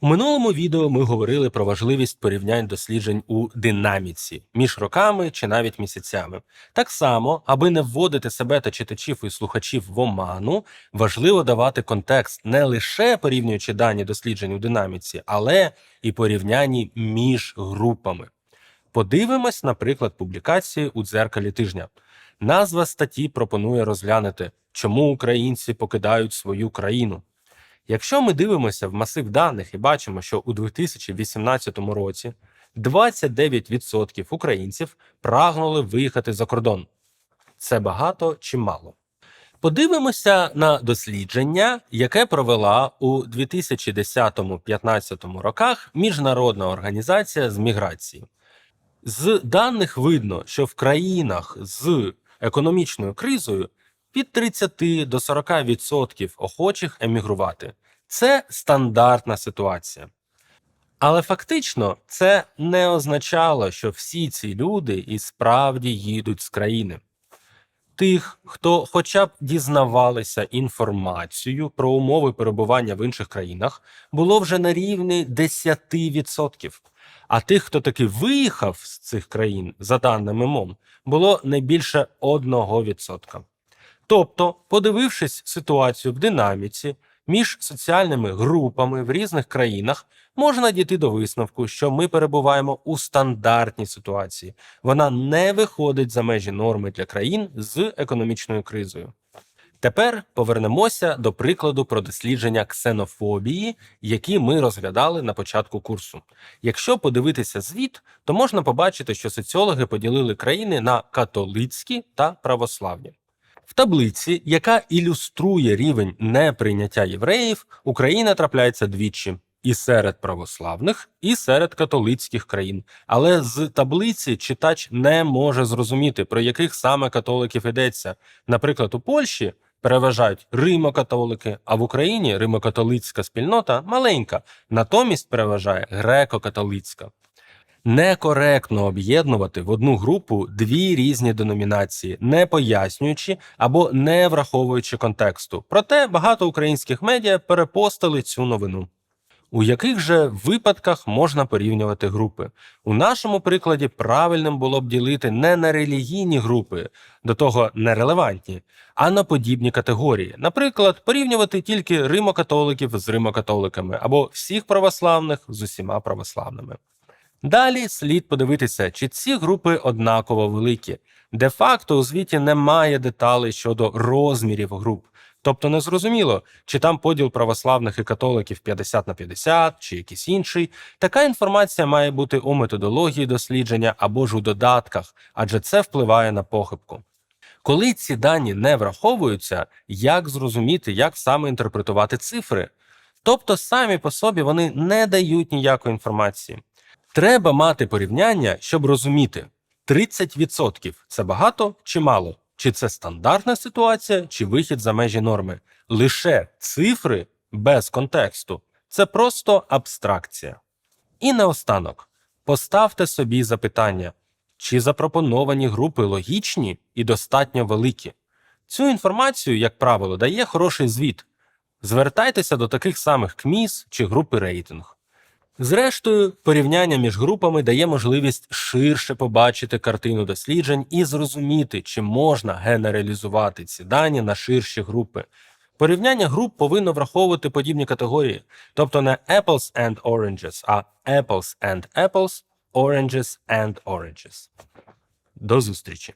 У минулому відео ми говорили про важливість порівнянь досліджень у динаміці між роками чи навіть місяцями. Так само, аби не вводити себе та читачів і слухачів в оману, важливо давати контекст не лише порівнюючи дані досліджень у динаміці, але і порівнянні між групами. Подивимось, наприклад, публікації у дзеркалі тижня. Назва статті пропонує розглянути, чому українці покидають свою країну. Якщо ми дивимося в масив даних і бачимо, що у 2018 році 29% українців прагнули виїхати за кордон. Це багато чи мало? Подивимося на дослідження, яке провела у 2010-15 роках Міжнародна організація з міграції. З даних видно, що в країнах з економічною кризою від 30 до 40% охочих емігрувати. Це стандартна ситуація. Але фактично це не означало, що всі ці люди і справді їдуть з країни. Тих, хто хоча б дізнавалися інформацію про умови перебування в інших країнах, було вже на рівні 10%. А тих, хто таки виїхав з цих країн, за даними МОМ, було не більше 1%. Тобто, подивившись ситуацію в динаміці між соціальними групами в різних країнах, можна дійти до висновку, що ми перебуваємо у стандартній ситуації. Вона не виходить за межі норми для країн з економічною кризою. Тепер повернемося до прикладу про дослідження ксенофобії, які ми розглядали на початку курсу. Якщо подивитися звіт, то можна побачити, що соціологи поділили країни на католицькі та православні. В таблиці, яка ілюструє рівень неприйняття євреїв, Україна трапляється двічі і серед православних, і серед католицьких країн. Але з таблиці читач не може зрозуміти, про яких саме католиків йдеться. Наприклад, у Польщі переважають римо-католики, а в Україні римо-католицька спільнота маленька, натомість переважає греко-католицька. Некоректно об'єднувати в одну групу дві різні деномінації, не пояснюючи або не враховуючи контексту. Проте багато українських медіа перепостили цю новину. У яких же випадках можна порівнювати групи? У нашому прикладі правильним було б ділити не на релігійні групи, до того нерелевантні, а на подібні категорії. Наприклад, порівнювати тільки римокатоликів з римокатоликами або всіх православних з усіма православними. Далі слід подивитися, чи ці групи однаково великі. Де-факто у звіті немає деталей щодо розмірів груп. Тобто незрозуміло, чи там поділ православних і католиків 50 на 50, чи якийсь інший. Така інформація має бути у методології дослідження або ж у додатках, адже це впливає на похибку. Коли ці дані не враховуються, як зрозуміти, як саме інтерпретувати цифри? Тобто самі по собі вони не дають ніякої інформації. Треба мати порівняння, щоб розуміти, 30% це багато чи мало, чи це стандартна ситуація, чи вихід за межі норми. Лише цифри без контексту це просто абстракція. І наостанок, поставте собі запитання, чи запропоновані групи логічні і достатньо великі. Цю інформацію, як правило, дає хороший звіт. Звертайтеся до таких самих КМІС чи групи рейтинг. Зрештою, порівняння між групами дає можливість ширше побачити картину досліджень і зрозуміти, чи можна генералізувати ці дані на ширші групи. Порівняння груп повинно враховувати подібні категорії, тобто не apples and oranges, а apples and apples, oranges and oranges. До зустрічі!